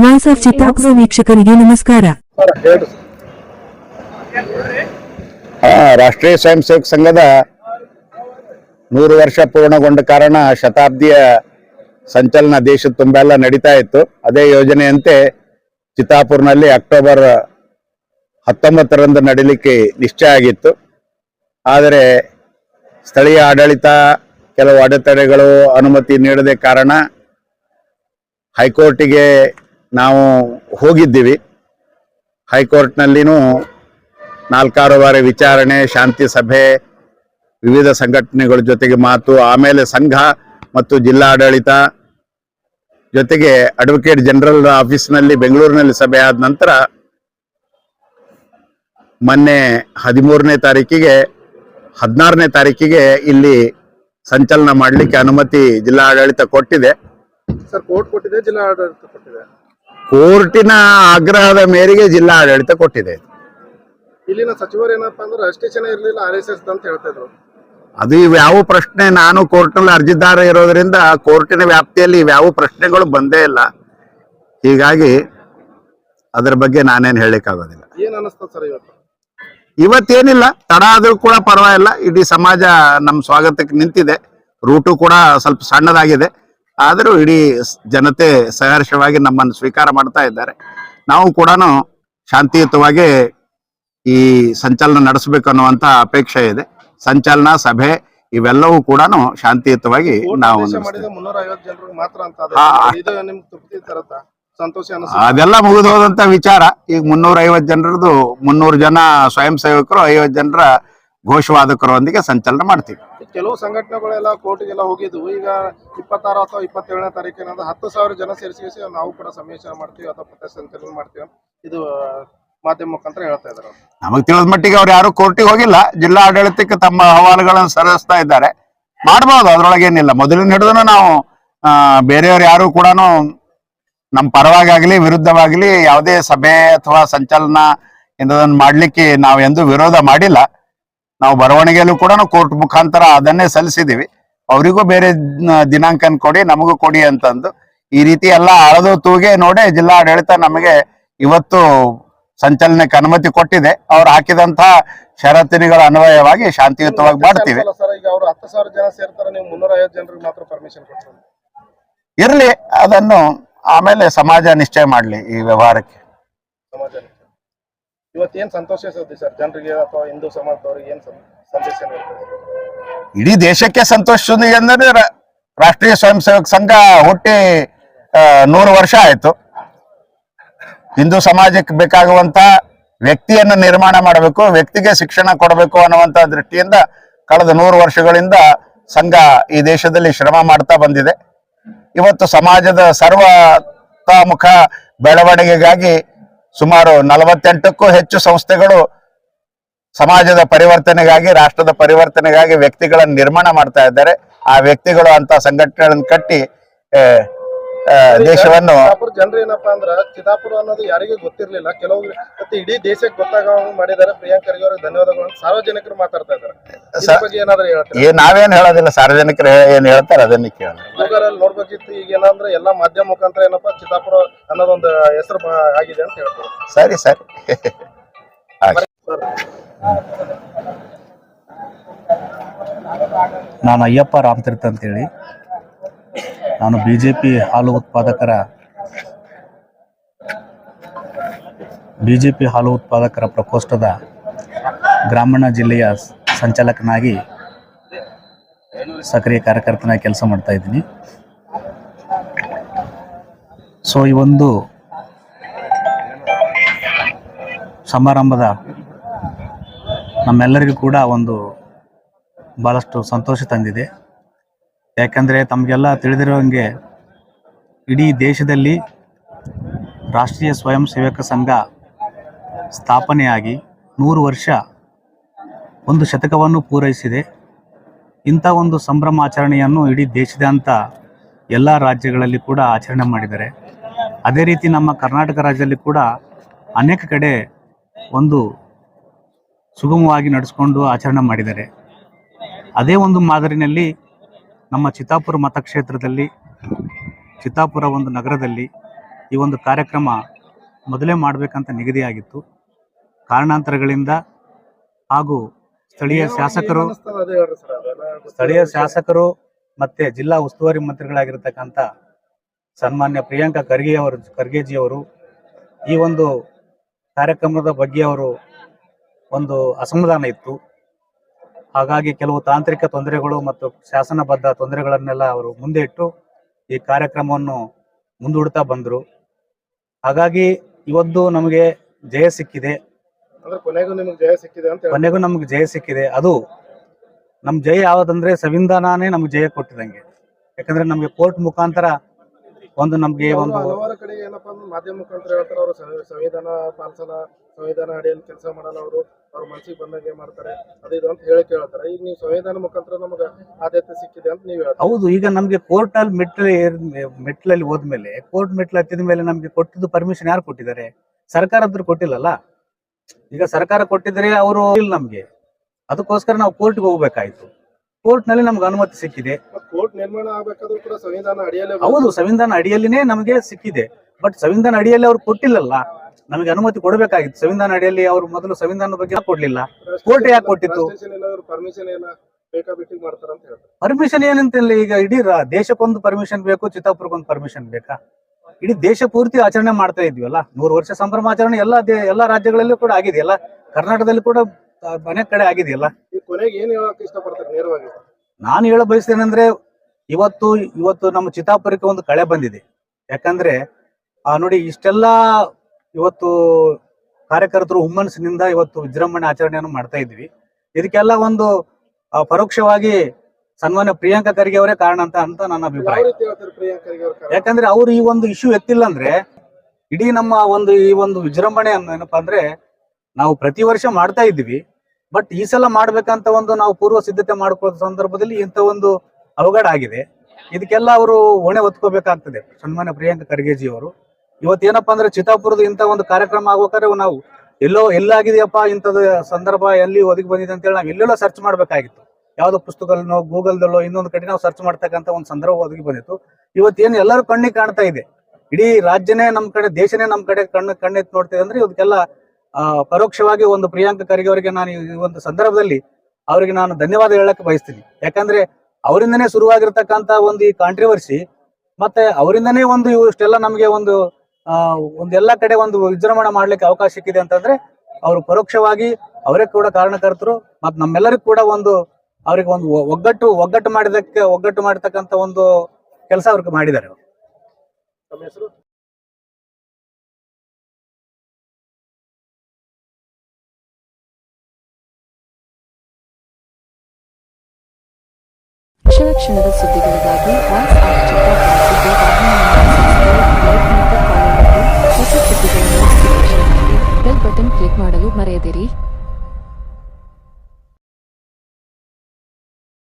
Voice of Chittapur ವೀಕ್ಷಕರಿಗೆ ನಮಸ್ಕಾರ. ರಾಷ್ಟ್ರೀಯ ಸ್ವಯಂ ಸೇವಕ ಸಂಘದ ನೂರು ವರ್ಷ ಪೂರ್ಣಗೊಂಡ ಕಾರಣ ಶತಾಬ್ದಿಯ ಸಂಚಲನ ದೇಶದ ತುಂಬೆಲ್ಲ ನಡೀತಾ ಇತ್ತು. ಅದೇ ಯೋಜನೆಯಂತೆ ಚಿತ್ತಾಪುರ್ನಲ್ಲಿ ಅಕ್ಟೋಬರ್ ಹತ್ತೊಂಬತ್ತರಂದು ನಡೀಲಿಕ್ಕೆ ನಿಶ್ಚಯ ಆಗಿತ್ತು. ಆದರೆ ಸ್ಥಳೀಯ ಆಡಳಿತ ಕೆಲವು ಅಡೆತಡೆಗಳು ಅನುಮತಿ ನೀಡದೆ ಕಾರಣ ಹೈಕೋರ್ಟಿಗೆ ನಾವು ಹೋಗಿದ್ದೀವಿ. ಹೈಕೋರ್ಟ್ನಲ್ಲಿನೂ ನಾಲ್ಕಾರು ಬಾರಿ ವಿಚಾರಣೆ, ಶಾಂತಿ ಸಭೆ, ವಿವಿಧ ಸಂಘಟನೆಗಳ ಜೊತೆಗೆ ಮಾತು, ಆಮೇಲೆ ಸಂಘ ಮತ್ತು ಜಿಲ್ಲಾಡಳಿತ ಜೊತೆಗೆ ಅಡ್ವೊಕೇಟ್ ಜನರಲ್ ಆಫೀಸ್ನಲ್ಲಿ ಬೆಂಗಳೂರಿನಲ್ಲಿ ಸಭೆ ಆದ ನಂತರ ಮೊನ್ನೆ ಹದಿಮೂರನೇ ತಾರೀಕಿಗೆ, ಹದಿನಾರನೇ ತಾರೀಕಿಗೆ ಇಲ್ಲಿ ಸಂಚಲನ ಮಾಡಲಿಕ್ಕೆ ಅನುಮತಿ ಜಿಲ್ಲಾಡಳಿತ ಕೊಟ್ಟಿದೆ. ಸರ್, ಕೋರ್ಟ್ ಕೊಟ್ಟಿದೆ, ಜಿಲ್ಲಾಡಳಿತ ಕೊಟ್ಟಿದೆ? ಕೋರ್ಟಿನ ಆಗ್ರಹದ ಮೇರೆಗೆ ಜಿಲ್ಲಾ ಆಡಳಿತ ಕೊಟ್ಟಿದೆ. ಇಲ್ಲಿನ ಸಚಿವರು ಏನಪ್ಪಾ ಅಂದ್ರೆ ರಿಜಿಸ್ಟ್ರೇಷನ್ ಇರಲಿಲ್ಲ ಆರ್ ಎಸ್ ಎಸ್ ಅಂತ ಹೇಳ್ತಾ ಇದ್ರು. ಅದು ಯಾವ ಪ್ರಶ್ನೆ ನಾನು ಕೋರ್ಟ್ನಲ್ಲಿ ಅರ್ಜಿದಾರ ಇರೋದ್ರಿಂದ ಕೋರ್ಟಿನ ವ್ಯಾಪ್ತಿಯಲ್ಲಿ ಯಾವ ಪ್ರಶ್ನೆಗಳು ಬಂದೇ ಇಲ್ಲ. ಹೀಗಾಗಿ ಅದರ ಬಗ್ಗೆ ನಾನೇನು ಹೇಳಲಿಕ್ಕಾಗೋದಿಲ್ಲ. ಏನ್ ಅನಿಸ್ತದ ಸರ್ ಇವತ್ತು? ಇವತ್ತೇನಿಲ್ಲ ತಡ ಆದ್ರೂ ಕೂಡ ಪರವಾಗಿಲ್ಲ. ಇಡೀ ಸಮಾಜ ನಮ್ಮ ಸ್ವಾಗತಕ್ಕೆ ನಿಂತಿದೆ. ರೂಟು ಕೂಡ ಸ್ವಲ್ಪ ಸಣ್ಣದಾಗಿದೆ. ಆದರೂ ಇಡೀ ಜನತೆ ಸಹರ್ಷವಾಗಿ ನಮ್ಮನ್ನು ಸ್ವೀಕಾರ ಮಾಡ್ತಾ ಇದ್ದಾರೆ. ನಾವು ಕೂಡ ಶಾಂತಿಯುತವಾಗಿ ಈ ಸಂಚಲನ ನಡೆಸಬೇಕು ಅನ್ನುವಂತ ಅಪೇಕ್ಷೆ ಇದೆ. ಸಂಚಲನ ಸಭೆ ಇವೆಲ್ಲವೂ ಕೂಡ ಶಾಂತಿಯುತವಾಗಿ ನಾವು ಅದೆಲ್ಲ ಮುಗಿದೋದಂತ ವಿಚಾರ. ಈಗ ಮುನ್ನೂರ ಐವತ್ ಜನರದ್ದು ಮುನ್ನೂರು ಜನ ಸ್ವಯಂ ಸೇವಕರು ಐವತ್ ಜನರ ಘೋಷವಾದಕರೊಂದಿಗೆ ಸಂಚಲನ ಮಾಡ್ತೀವಿ. ಕೆಲವು ಸಂಘಟನೆಗಳೆಲ್ಲ ಕೋರ್ಟಿಗೆಲ್ಲ ಹೋಗಿದ್ವು. ಈಗ ಇಪ್ಪತ್ತಾರು ಅಥವಾ ಇಪ್ಪತ್ತೇಳನೇ ತಾರೀಕಿನ ಹತ್ತು ಸಾವಿರ ಜನ ಸೇರಿಸಿ ನಾವು ಕೂಡ ಸಮಾವೇಶ ಮಾಡ್ತೀವಿ ಅಥವಾ ಪ್ರತಿಸಂಚಲನ ಸಂಚಲನ ಮಾಡ್ತೀವಿ ಇದು ಮಾಧ್ಯಮ ಮುಖಾಂತರ ಹೇಳ್ತಾ ಇದ್ದಾರೆ ನಮಗೆ ತಿಳಿದ ಮಟ್ಟಿಗೆ ಅವ್ರು ಯಾರು ಕೋರ್ಟಿಗೆ ಹೋಗಿಲ್ಲ. ಜಿಲ್ಲಾ ಆಡಳಿತಕ್ಕೆ ತಮ್ಮ ಅಹವಾಲುಗಳನ್ನು ಸಲ್ಲಿಸ್ತಾ ಇದ್ದಾರೆ. ಮಾಡಬಹುದು ಅದರೊಳಗೆ ಏನಿಲ್ಲ. ಮೊದಲಿನ ಹಿಡಿದು ನಾವು ಬೇರೆಯವರು ಬೇರೆಯವ್ರು ಯಾರು ಕೂಡ ನಮ್ಮ ಪರವಾಗಲಿ ವಿರುದ್ಧವಾಗಲಿ ಯಾವುದೇ ಸಭೆ ಅಥವಾ ಸಂಚಲನ ಇಂಥದನ್ನು ಮಾಡಲಿಕ್ಕೆ ನಾವು ಎಂದೂ ವಿರೋಧ ಮಾಡಿಲ್ಲ. ನಾವು ಬರವಣಿಗೆಯಲ್ಲೂ ಕೂಡ ಕೋರ್ಟ್ ಮುಖಾಂತರ ಅದನ್ನೇ ಸಲ್ಲಿಸಿದೀವಿ ಅವರಿಗೂ ಬೇರೆ ದಿನಾಂಕ ದಿನಾಂಕನ ಕೊಡಿ ನಮಗೂ ಕೊಡಿ ಅಂತಂದು. ಈ ರೀತಿ ಎಲ್ಲ ಅಳದು ತೂಗೆ ನೋಡಿ ಜಿಲ್ಲಾ ಆಡಳಿತ ನಮಗೆ ಇವತ್ತು ಸಂಚಲನಕ್ಕೆ ಅನುಮತಿ ಕೊಟ್ಟಿದೆ. ಅವ್ರು ಹಾಕಿದಂತ ಷರತ್ತಿನಿಗಳ ಅನ್ವಯವಾಗಿ ಶಾಂತಿಯುತವಾಗಿ ಮಾಡ್ತೀವಿ. ಇರ್ಲಿ ಅದನ್ನು ಆಮೇಲೆ ಸಮಾಜ ನಿಶ್ಚಯ ಮಾಡ್ಲಿ ಈ ವ್ಯವಹಾರಕ್ಕೆ. ಸಮಾಜ ಇವತ್ತೇನ್ ಸಂತೋಷ ಸರ್? ಜನರಿಗೆ ಅಥವಾ ಹಿಂದೂ ಸಮಾಜದವ್ರಿಗೆ ಏನ್ ಸಂದೇಶ ಇಡೀ ದೇಶಕ್ಕೆ ಸಂತೋಷ ಅಂದ್ರೆ ರಾಷ್ಟ್ರೀಯ ಸ್ವಯಂ ಸೇವಕ ಸಂಘ ಹುಟ್ಟಿ ನೂರು ವರ್ಷ ಆಯ್ತು. ಹಿಂದೂ ಸಮಾಜಕ್ಕೆ ಬೇಕಾಗುವಂತ ವ್ಯಕ್ತಿಯನ್ನು ನಿರ್ಮಾಣ ಮಾಡಬೇಕು, ವ್ಯಕ್ತಿಗೆ ಶಿಕ್ಷಣ ಕೊಡಬೇಕು ಅನ್ನುವಂತ ದೃಷ್ಟಿಯಿಂದ ಕಳೆದ ನೂರು ವರ್ಷಗಳಿಂದ ಸಂಘ ಈ ದೇಶದಲ್ಲಿ ಶ್ರಮ ಮಾಡ್ತಾ ಬಂದಿದೆ. ಇವತ್ತು ಸಮಾಜದ ಸರ್ವತೋಮುಖ ಬೆಳವಣಿಗೆಗಾಗಿ ಸುಮಾರು ನಲವತ್ತೆಂಟಕ್ಕೂ ಹೆಚ್ಚು ಸಂಸ್ಥೆಗಳು ಸಮಾಜದ ಪರಿವರ್ತನೆಗಾಗಿ, ರಾಷ್ಟ್ರದ ಪರಿವರ್ತನೆಗಾಗಿ ವ್ಯಕ್ತಿಗಳನ್ನು ನಿರ್ಮಾಣ ಮಾಡ್ತಾ ಇದ್ದಾರೆ. ಆ ವ್ಯಕ್ತಿಗಳು ಅಂತ ಸಂಘಟನೆಗಳನ್ನು ಕಟ್ಟಿ ದೇಶವನ್ನು ಜನರು ಏನಪ್ಪಾ ಅಂದ್ರ ಚಿತಾಪುರ ಅನ್ನೋದು ಯಾರಿಗೂ ಗೊತ್ತಿರ್ಲಿಲ್ಲ. ಕೆಲವು ಮತ್ತೆ ಇಡೀ ದೇಶಕ್ಕೆ ಗೊತ್ತಾಗ ಮಾಡಿದ್ದಾರೆ. ಪ್ರಿಯಾಂಕ್ ಖರ್ಗೆ ಅವ್ರಿಗೆ ಧನ್ಯವಾದಗಳು. ಸಾರ್ವಜನಿಕರು ಮಾತಾಡ್ತಾ ಇದ್ದಾರೆ. ಏನಾದ್ರು ಹೇಳ್ತಾರೆ? ನಾವೇನ್ ಹೇಳೋದಿಲ್ಲ. ಸಾರ್ವಜನಿಕರು ಏನ್ ಹೇಳ್ತಾರೆ ಅದನ್ನ ಕೇಳ ನೋಡ್ಬೇಕಿತ್ತು. ಈಗ ಏನಂದ್ರೆ ಎಲ್ಲಾ ಮಾಧ್ಯಮ ಮುಖಾಂತರ ಏನಪ್ಪಾ ಚಿತ್ತಾಪುರ ಅನ್ನೋದೊಂದು ಹೆಸರು ಆಗಿದೆ ಅಂತ ಹೇಳ್ತಾರೆ? ಸರಿ ಸರಿ. ನಾನು ಅಯ್ಯಪ್ಪ ರಾಮತೀರ್ಥ ಅಂತೇಳಿ. ನಾನು ಬಿ ಜೆ ಪಿ ಹಾಲು ಉತ್ಪಾದಕರ ಬಿ ಜೆ ಪಿ ಹಾಲು ಉತ್ಪಾದಕರ ಪ್ರಕೋಷ್ಠದ ಗ್ರಾಮೀಣ ಜಿಲ್ಲೆಯ ಸಂಚಾಲಕನಾಗಿ ಸಕ್ರಿಯ ಕಾರ್ಯಕರ್ತನಾಗಿ ಕೆಲಸ ಮಾಡ್ತಾ ಇದ್ದೀನಿ. ಸೊ ಈ ಒಂದು ಸಮಾರಂಭದ ನಮ್ಮೆಲ್ಲರಿಗೂ ಕೂಡ ಒಂದು ಭಾಳಷ್ಟು ಸಂತೋಷ ತಂದಿದೆ. ಯಾಕಂದರೆ ತಮಗೆಲ್ಲ ತಿಳಿದಿರುವಂಗೆ ಇಡೀ ದೇಶದಲ್ಲಿ ರಾಷ್ಟ್ರೀಯ ಸ್ವಯಂ ಸೇವಕ ಸಂಘ ಸ್ಥಾಪನೆಯಾಗಿ ನೂರು ವರ್ಷ ಒಂದು ಶತಕವನ್ನು ಪೂರೈಸಿದೆ. ಇಂಥ ಒಂದು ಸಂಭ್ರಮಾಚರಣೆಯನ್ನು ಇಡೀ ದೇಶದಂತ ಎಲ್ಲ ರಾಜ್ಯಗಳಲ್ಲಿ ಕೂಡ ಆಚರಣೆ ಮಾಡಿದ್ದಾರೆ. ಅದೇ ರೀತಿ ನಮ್ಮ ಕರ್ನಾಟಕ ರಾಜ್ಯದಲ್ಲಿ ಕೂಡ ಅನೇಕ ಕಡೆ ಒಂದು ಸುಗಮವಾಗಿ ನಡೆಸ್ಕೊಂಡು ಆಚರಣೆ ಮಾಡಿದ್ದಾರೆ. ಅದೇ ಒಂದು ಮಾದರಿನಲ್ಲಿ ನಮ್ಮ ಚಿತ್ತಾಪುರ ಮತಕ್ಷೇತ್ರದಲ್ಲಿ ಚಿತ್ತಾಪುರ ಒಂದು ನಗರದಲ್ಲಿ ಈ ಒಂದು ಕಾರ್ಯಕ್ರಮ ಮೊದಲೇ ಮಾಡಬೇಕಂತ ನಿಗದಿಯಾಗಿತ್ತು ಕಾರಣಾಂತರಗಳಿಂದ ಹಾಗೂ ಸ್ಥಳೀಯ ಶಾಸಕರು. ಸ್ಥಳೀಯ ಶಾಸಕರು ಮತ್ತೆ ಜಿಲ್ಲಾ ಉಸ್ತುವಾರಿ ಮಂತ್ರಿಗಳಾಗಿರ್ತಕ್ಕಂಥ ಸನ್ಮಾನ್ಯ ಪ್ರಿಯಾಂಕಾ ಖರ್ಗೆ ಅವರು ಖರ್ಗೆಜಿಯವರು ಈ ಒಂದು ಕಾರ್ಯಕ್ರಮದ ಬಗ್ಗೆ ಅವರು ಒಂದು ಅಸಮಾಧಾನ ಇತ್ತು ಹಾಗಾಗಿ ಕೆಲವು ತಾಂತ್ರಿಕ ತೊಂದರೆಗಳು ಮತ್ತು ಶಾಸನಬದ್ಧ ತೊಂದರೆಗಳನ್ನೆಲ್ಲ ಅವರು ಮುಂದೆ ಇಟ್ಟು ಈ ಕಾರ್ಯಕ್ರಮವನ್ನು ಮುಂದೂಡ್ತಾ ಬಂದರು. ಹಾಗಾಗಿ ಇವತ್ತು ನಮಗೆ ಜಯ ಸಿಕ್ಕಿದೆ. ಅಂದ್ರೆ ಕೊನೆಗೂ ನಿಮ್ಗೆ ಜಯ ಸಿಕ್ಕಿದೆ ಅಂತ ಹೇಳಿ ಕೊನೆಗೂ ನಮ್ಗೆ ಜಯ ಸಿಕ್ಕಿದೆ. ಅದು ನಮ್ ಜಯ ಯಾವ್ದಂದ್ರೆ ಸಂವಿಧಾನನೇ ನಮ್ಗೆ ಜಯ ಕೊಟ್ಟಿದಂಗೆ. ಯಾಕಂದ್ರೆ ನಮ್ಗೆ ಕೋರ್ಟ್ ಮುಖಾಂತರ ಒಂದು ನಮ್ಗೆ ಒಂದು ಹಲವಾರು ಕಡೆ ಏನಪ್ಪಾ ಅಂದ್ರೆ ಮಾಧ್ಯಮ ಮುಖಾಂತರ ಹೇಳ್ತಾರೆ ಅವರು ಸಂವಿಧಾನ ಪಾಲಿಸಲ್ಲ ಸಂವಿಧಾನ ಅಡಿಯಲ್ಲಿ ಕೆಲಸ ಮಾಡಲ್ಲ ಅವರು ಅವ್ರ ಮನಸ್ಸಿಗೆ ಬಂದಾಗ ಏನ್ ಮಾಡ್ತಾರೆ ಅದು ಇದು ಅಂತ ಹೇಳಿ ಕೇಳ್ತಾರೆ. ಈಗ ನೀವು ಸಂವಿಧಾನ ಮುಖಾಂತರ ನಮಗೆ ಆದ್ಯತೆ ಸಿಕ್ಕಿದೆ ಅಂತ ನೀವು ಹೇಳ್ತಾರೆ. ಹೌದು ಈಗ ನಮ್ಗೆ ಕೋರ್ಟ್ ಅಲ್ಲಿ ಮೆಟ್ಲು ಮೆಟ್ಲಲ್ಲಿ ಹೋದ್ಮೇಲೆ ಕೋರ್ಟ್ ಮೆಟ್ಲು ಹತ್ತಿದ ಮೇಲೆ ನಮ್ಗೆ ಕೊಟ್ಟಿದ್ದು ಪರ್ಮಿಷನ್ ಯಾರು ಕೊಟ್ಟಿದ್ದಾರೆ? ಸರ್ಕಾರ ಹತ್ರ ಕೊಟ್ಟಿಲ್ಲಲ್ಲ? ಈಗ ಸರ್ಕಾರ ಕೊಟ್ಟಿದ್ರೆ ಅವರು ಇಲ್ಲ ನಮ್ಗೆ. ಅದಕ್ಕೋಸ್ಕರ ನಾವು ಕೋರ್ಟ್ಗೆ ಹೋಗ್ಬೇಕಾಯ್ತು. ಕೋರ್ಟ್ನಲ್ಲಿ ನಮ್ಗೆ ಅನುಮತಿ ಸಿಕ್ಕಿದೆ. ಕೋರ್ಟ್ ನಿರ್ಮಾಣ ಆಗಬೇಕಾದ್ರೂ ಕೂಡ ಸಂವಿಧಾನ ಅಡಿಯಲ್ಲೇ ಹೌದು ಸಂವಿಧಾನ ಅಡಿಯಲ್ಲಿನೇ ನಮಗೆ ಸಿಕ್ಕಿದೆ. ಬಟ್ ಸಂವಿಧಾನ ಅಡಿಯಲ್ಲಿ ಅವ್ರು ಕೊಟ್ಟಿಲ್ಲಲ್ಲ ನಮಗೆ ಅನುಮತಿ ಕೊಡಬೇಕಾಗಿತ್ತು. ಸಂವಿಧಾನ ಅಡಿಯಲ್ಲಿ ಅವರು ಮೊದಲು ಸಂವಿಧಾನದ ಬಗ್ಗೆ ಕೊಡ್ಲಿಲ್ಲ. ಕೋರ್ಟ್ ಯಾಕೆ ಕೊಟ್ಟಿತ್ತು? ಪರ್ಮಿಷನ್ ಪರ್ಮಿಷನ್ ಏನಂತಿಲ್ಲ ಈಗ ಇಡೀ ದೇಶಕ್ಕೊಂದು ಪರ್ಮಿಷನ್ ಬೇಕು ಚಿತ್ತಾಪುರಕ್ಕೊಂದು ಪರ್ಮಿಷನ್ ಬೇಕಾ? ಇಡೀ ದೇಶ ಪೂರ್ತಿ ಆಚರಣೆ ಮಾಡ್ತಾ ಇದ್ವಲ್ಲ? ನೂರು ವರ್ಷ ಸಂಭ್ರಮಾಚರಣೆ ಎಲ್ಲಾ ಎಲ್ಲ ಎಲ್ಲಾ ರಾಜ್ಯಗಳಲ್ಲೂ ಕೂಡ ಆಗಿದೆ. ಆಗಿದೆಯಲ್ಲ ಕರ್ನಾಟಕದಲ್ಲಿ ಕೂಡ ಅನೇಕ ಕಡೆ ಆಗಿದೆಯಲ್ಲ? ಈ ಕೊನೆಗೆ ಏನ್ ಹೇಳಕ್ ಇಷ್ಟಪಡ್ತಾರೆ ನೇರವಾಗಿ? ನಾನು ಹೇಳ ಬಯಸ್ತೇನೆಂದ್ರೆ ಇವತ್ತು ಇವತ್ತು ನಮ್ಮ ಚಿತ್ತಾಪುರಕ್ಕೆ ಒಂದು ಕಳೆ ಬಂದಿದೆ. ಯಾಕಂದ್ರೆ ಆ ನೋಡಿ ಇಷ್ಟೆಲ್ಲ ಇವತ್ತು ಕಾರ್ಯಕರ್ತರು ಹುಮ್ಮನಸ್ಸಿನಿಂದ ಇವತ್ತು ವಿಜೃಂಭಣೆ ಆಚರಣೆಯನ್ನು ಮಾಡ್ತಾ ಇದ್ವಿ ಇದಕ್ಕೆಲ್ಲ ಒಂದು ಪರೋಕ್ಷವಾಗಿ ಸನ್ಮಾನ್ಯ ಪ್ರಿಯಾಂಕಾ ಖರ್ಗೆ ಅವರೇ ಕಾರಣ ಅಂತ ಅಂತ ನನ್ನ ಅಭಿಪ್ರಾಯ. ಯಾಕಂದ್ರೆ ಅವರು ಈ ಒಂದು ಇಶ್ಯೂ ಎತ್ತಿಲ್ಲ ಅಂದ್ರೆ ಇಡೀ ನಮ್ಮ ಒಂದು ಈ ಒಂದು ವಿಜೃಂಭಣೆ ಏನಪ್ಪಾ ಅಂದ್ರೆ ನಾವು ಪ್ರತಿ ವರ್ಷ ಮಾಡ್ತಾ ಇದ್ವಿ ಬಟ್ ಈ ಸಲ ಮಾಡ್ಬೇಕಂತ ಒಂದು ನಾವು ಪೂರ್ವ ಸಿದ್ಧತೆ ಮಾಡ್ಕೊಳ್ಳೋ ಸಂದರ್ಭದಲ್ಲಿ ಇಂಥ ಒಂದು ಅವಘಡ ಆಗಿದೆ. ಇದಕ್ಕೆಲ್ಲ ಅವರು ಹೊಣೆ ಹೊತ್ಕೋಬೇಕಾಗ್ತದೆ. ಸನ್ಮಾನ್ಯ ಪ್ರಿಯಾಂಕ ಖರ್ಗೆಜಿ ಅವರು ಇವತ್ತೇನಪ್ಪಾ ಅಂದ್ರೆ ಚಿತ್ತಾಪುರದ ಇಂಥ ಒಂದು ಕಾರ್ಯಕ್ರಮ ಆಗ್ಬೇಕಾದ್ರೆ ನಾವು ಎಲ್ಲೋ ಎಲ್ಲಾಗಿದೆಯಪ್ಪ ಇಂಥದ್ದು ಸಂದರ್ಭ ಎಲ್ಲಿ ಒದಗಿ ಬಂದಿದೆ ಅಂತೇಳಿ ನಾವು ಎಲ್ಲೆಲ್ಲೋ ಸರ್ಚ್ ಮಾಡ್ಬೇಕಾಗಿತ್ತು. ಯಾವ್ದೋ ಪುಸ್ತಕದಲ್ಲೋ ಗೂಗಲ್ದಲ್ಲೋ ಇನ್ನೊಂದು ಕಡೆ ನಾವು ಸರ್ಚ್ ಮಾಡ್ತಕ್ಕಂಥ ಒಂದು ಸಂದರ್ಭ ಒದಗಿ ಬಂದಿತ್ತು. ಇವತ್ತೇನು ಎಲ್ಲರೂ ಕಣ್ಣಿಗೆ ಕಾಣ್ತಾ ಇದೆ. ಇಡೀ ರಾಜ್ಯನೇ ನಮ್ ಕಡೆ ದೇಶನೇ ನಮ್ಮ ಕಡೆ ಕಣ್ಣು ಕಣ್ಣೆತ್ತಿ ನೋಡ್ತಿದೆ ಅಂದ್ರೆ ಇದಕ್ಕೆಲ್ಲ ಆ, ಪರೋಕ್ಷವಾಗಿ ಒಂದು ಪ್ರಿಯಾಂಕ ಖರ್ಗೆ ಅವರಿಗೆ ನಾನು ಈ ಒಂದು ಸಂದರ್ಭದಲ್ಲಿ ಅವರಿಗೆ ನಾನು ಧನ್ಯವಾದ ಹೇಳಕ್ಕೆ ಬಯಸ್ತೀನಿ. ಯಾಕಂದ್ರೆ ಅವರಿಂದನೇ ಶುರುವಾಗಿರ್ತಕ್ಕಂತ ಒಂದು ಈ ಕಾಂಟ್ರವರ್ಸಿ ಮತ್ತೆ ಅವರಿಂದನೇ ಒಂದು ಇಷ್ಟೆಲ್ಲ ನಮಗೆ ಒಂದು, ಆ, ಒಂದು ಎಲ್ಲ ಕಡೆ ಒಂದು ವಿಜೃಂಭಣೆ ಮಾಡ್ಲಿಕ್ಕೆ ಅವಕಾಶ ಸಿಕ್ಕಿದೆ ಅಂತಂದ್ರೆ ಅವರು ಪರೋಕ್ಷವಾಗಿ ಅವರೇ ಕೂಡ ಕಾರಣಕರ್ತರು, ಮತ್ತೆ ನಮ್ಮೆಲ್ಲರಿಗೂ ಕೂಡ ಒಂದು ಅವ್ರಿಗೆ ಒಂದು ಒಗ್ಗಟ್ಟು ಒಗ್ಗಟ್ಟು ಮಾಡಿದಕ್ಕೆ ಒಗ್ಗಟ್ಟು ಮಾಡತಕ್ಕಂತ ಒಂದು ಕೆಲಸ ಅವ್ರಿಗೆ ಮಾಡಿದ್ದಾರೆ. ಅವ್ರು. ತಮ್ಮ ಕ್ಷಣ ಕ್ಷಣದ ಸುದ್ದಿಗಳಿಗಾಗಿ ವಾಯ್ಸ್ ಆಫ್ ಮಾಡಿ ಹೊಸ ಸುದ್ದಿಗಳನ್ನು ಬೆಲ್ ಬಟನ್ ಕ್ಲಿಕ್ ಮಾಡಲು ಮರೆಯದಿರಿ